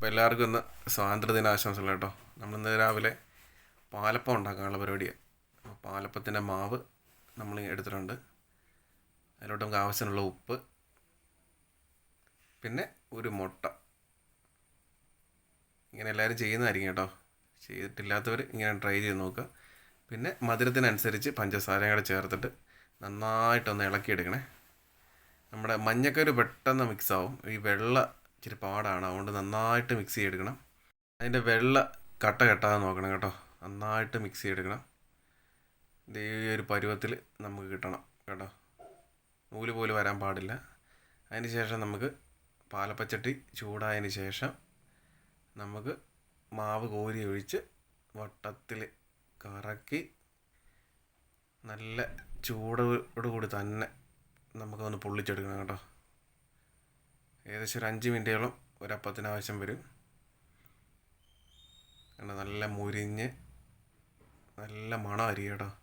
അപ്പോൾ എല്ലാവർക്കും ഇന്ന് സ്വാതന്ത്ര്യദിന ആശംസകൾ കേട്ടോ നമ്മളിന്ന് രാവിലെ പാലപ്പം ഉണ്ടാക്കാനുള്ള പരിപാടിയാണ് അപ്പോൾ പാലപ്പത്തിന്റെ മാവ് നമ്മൾ എടുത്തിട്ടുണ്ട്. അതിലോട്ട് നമുക്ക് ആവശ്യമുള്ള ഉപ്പ് പിന്നെ ഒരു മുട്ട. ഇങ്ങനെ എല്ലാവരും ചെയ്യുന്നതായിരിക്കും കേട്ടോ. ചെയ്തിട്ടില്ലാത്തവർ ഇങ്ങനെ ട്രൈ ചെയ്ത് നോക്കുക. പിന്നെ മധുരത്തിനനുസരിച്ച് പഞ്ചസാരയും കൂടെ ചേർത്തിട്ട് നന്നായിട്ടൊന്ന് ഇളക്കിയെടുക്കണേ. നമ്മുടെ മഞ്ഞക്കൊരു പെട്ടെന്ന് മിക്സ് ആവും. ഈ വെള്ള ഇച്ചിരി പാടാണ്. അതുകൊണ്ട് നന്നായിട്ട് മിക്സ് ചെയ്തെടുക്കണം. അതിന്റെ വെള്ള കട്ട കെട്ടാതെ നോക്കണം കേട്ടോ. നന്നായിട്ട് മിക്സ് ചെയ്തെടുക്കണം. ഇത് ഈ ഒരു പരുവത്തിൽ നമുക്ക് കിട്ടണം കേട്ടോ. നൂൽ പോലും വരാൻ പാടില്ല. അതിന് ശേഷം നമുക്ക് പാലപ്പച്ചട്ടി ചൂടായതിന് ശേഷം നമുക്ക് മാവ് കോരി ഒഴിച്ച് വട്ടത്തിൽ കറക്കി നല്ല ചൂടോടുകൂടി തന്നെ നമുക്കൊന്ന് പൊള്ളിച്ചെടുക്കണം കേട്ടോ. ഏകദേശം ഒരു അഞ്ച് മിനിറ്റോളം ഒരപ്പത്തിന് ആവശ്യം വരും. കണ്ടോ നല്ല മുരിഞ്ഞ് നല്ല മണമായിരിക്കും കേട്ടോ.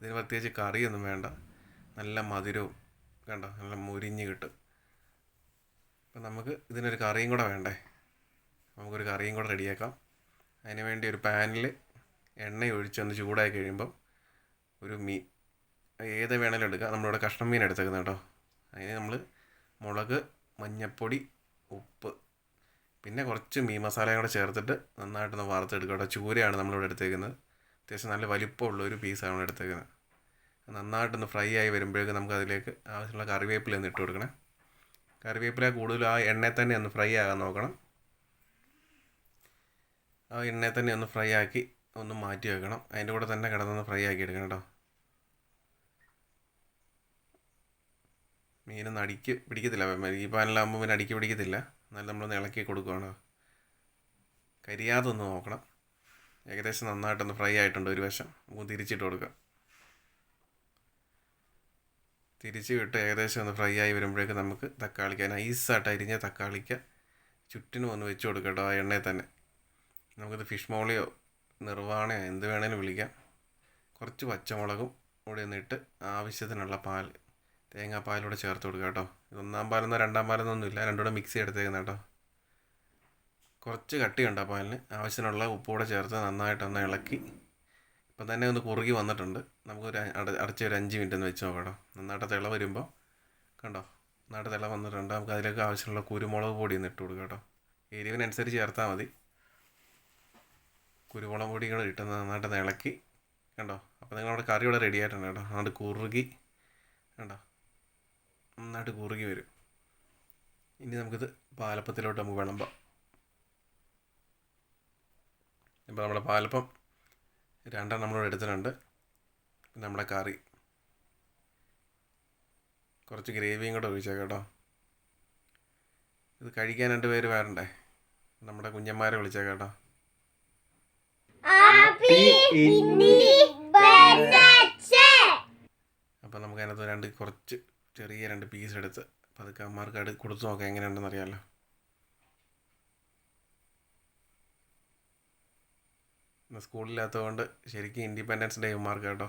ഇതിന് പ്രത്യേകിച്ച് കറിയൊന്നും വേണ്ട. നല്ല മധുരവും കണ്ടോ നല്ല മുരിഞ്ഞ് കിട്ടും. അപ്പം നമുക്ക് ഇതിനൊരു കറിയും കൂടെ വേണ്ടേ? നമുക്കൊരു കറിയും കൂടെ റെഡിയാക്കാം. അതിന് വേണ്ടി ഒരു പാനിൽ എണ്ണ ഒഴിച്ചൊന്ന് ചൂടായി കഴിയുമ്പം ഒരു മീൻ ഏത് വേണേലും എടുക്കാം. നമ്മളിവിടെ കഷ്ണം മീൻ എടുത്തേക്കുന്നത് അതിന് നമ്മൾ മുളക് മഞ്ഞൾപ്പൊടി ഉപ്പ് പിന്നെ കുറച്ച് മീൻ മസാലയും കൂടെ ചേർത്തിട്ട് നന്നായിട്ടൊന്ന് വറുത്തെടുക്കുക കേട്ടോ ചൂരയാണ് നമ്മളിവിടെ എടുത്തേക്കുന്നത്. അത്യാവശ്യം നല്ല വലിപ്പമുള്ള ഒരു പീസാണ് നമ്മൾ എടുത്തേക്കുന്നത്. നന്നായിട്ടൊന്ന് ഫ്രൈ ആയി വരുമ്പോഴേക്കും നമുക്ക് അതിലേക്ക് ആവശ്യമുള്ള കറിവേപ്പില ഒന്ന് ഇട്ട് കൊടുക്കണം. കറിവേപ്പില കൂടുതലും ആ എണ്ണയിൽ തന്നെ ഒന്ന് ഫ്രൈ ആകാൻ നോക്കണം. ആ എണ്ണയിൽ തന്നെ ഒന്ന് ഫ്രൈ ആക്കി ഒന്ന് മാറ്റി വെക്കണം. അതിന്റെ കൂടെ തന്നെ കിടന്നൊന്ന് ഫ്രൈ ആക്കി എടുക്കണം കേട്ടോ. മീനൊന്നും അടിക്ക് പിടിക്കത്തില്ല. ഈ പാനിലാകുമ്പോൾ പിന്നെ അടിക്ക് പിടിക്കത്തില്ല. എന്നാലും നമ്മളൊന്ന് ഇളക്കി കൊടുക്കുകയാണ് കരിയാതൊന്ന് നോക്കണം. ഏകദേശം നന്നായിട്ടൊന്ന് ഫ്രൈ ആയിട്ടുണ്ട് ഒരു വശം. നമുക്ക് തിരിച്ചിട്ട് കൊടുക്കാം. തിരിച്ച് വിട്ട് ഏകദേശം ഒന്ന് ഫ്രൈ ആയി വരുമ്പോഴേക്കും നമുക്ക് തക്കാളിക്ക നൈസായിട്ട് അരിഞ്ഞ തക്കാളിക്ക ചുറ്റിനും ഒന്ന് വെച്ച് കൊടുക്കാം കേട്ടോ ആ എണ്ണയിൽ തന്നെ. നമുക്കിത് ഫിഷ് മോളിയോ നിർവാണയോ എന്ത് വേണേലും വിളിക്കാം. കുറച്ച് പച്ചമുളകും കൂടി ഒന്നിട്ട് ആവശ്യത്തിനുള്ള പാൽ തേങ്ങാപ്പാലൂടെ ചേർത്ത് കൊടുക്കുക കേട്ടോ. ഒന്നാം പാലെന്നോ രണ്ടാം പാലൊന്നൊന്നും ഇല്ല. രണ്ടും കൂടെ മിക്സ് ചെയ്തെടുത്തേക്കുന്ന കേട്ടോ. കുറച്ച് കട്ടിയുണ്ട് ആ പാലിന്? ആവശ്യത്തിനുള്ള ഉപ്പൂടെ ചേർത്ത് നന്നായിട്ടൊന്ന് ഇളക്കി. ഇപ്പം തന്നെ ഒന്ന് കുറുകി വന്നിട്ടുണ്ട്. നമുക്കൊരു അട അടച്ച് ഒരു അഞ്ച് മിനിറ്റ് ഒന്ന് വെച്ച് നോക്കാം നന്നായിട്ട് തിള വരുമ്പോൾ കണ്ടോ? നന്നായിട്ട് തിള വന്നിട്ടുണ്ട്. നമുക്ക് അതിലേക്ക് ആവശ്യമുള്ള കുരുമുളക് പൊടി ഒന്ന് ഇട്ട് കൊടുക്കുക കേട്ടോ. എരിവിനനുസരിച്ച് ചേർത്താൽ മതി. കുരുമുളക് പൊടി കൂടെ ഇട്ട് നന്നായിട്ട് ഇളക്കി. കണ്ടോ? അപ്പോൾ നിങ്ങളുടെ കറി ഇവിടെ റെഡി ആയിട്ടുണ്ട് കേട്ടോ. അതുകൊണ്ട് കുറുകി. കണ്ടോ? നന്നായിട്ട് കുറുകി വരും. ഇനി നമുക്കിത് പാലപ്പത്തിലോട്ട് നമുക്ക് വിളമ്പാം. ഇപ്പോൾ നമ്മുടെ പാലപ്പം രണ്ടെണ്ണം നമ്മളിവിടെ എടുത്തിട്ടുണ്ട്. പിന്നെ നമ്മുടെ കറി. കുറച്ച് ഗ്രേവിയും കൂടെ ഒഴിച്ചേക്കാം കേട്ടോ. ഇത് കഴിക്കാൻ രണ്ട് പേര് വരണ്ടേ? നമ്മുടെ കുഞ്ഞന്മാരെ വിളിച്ചേക്കാം കേട്ടോ. അപ്പോൾ നമുക്ക് അതിനകത്ത് രണ്ട് കുറച്ച് ചെറിയ രണ്ട് പീസ് എടുത്ത് പതുക്കെ അമ്മമാർക്ക് അടുത്ത് കൊടുത്തു നോക്കാം എങ്ങനെയുണ്ടെന്ന് അറിയാമല്ലോ സ്കൂളില്ലാത്തതുകൊണ്ട് ശരിക്കും ഇൻഡിപെൻഡൻസ് ഡേ ഉമ്മാർക്ക് കേട്ടോ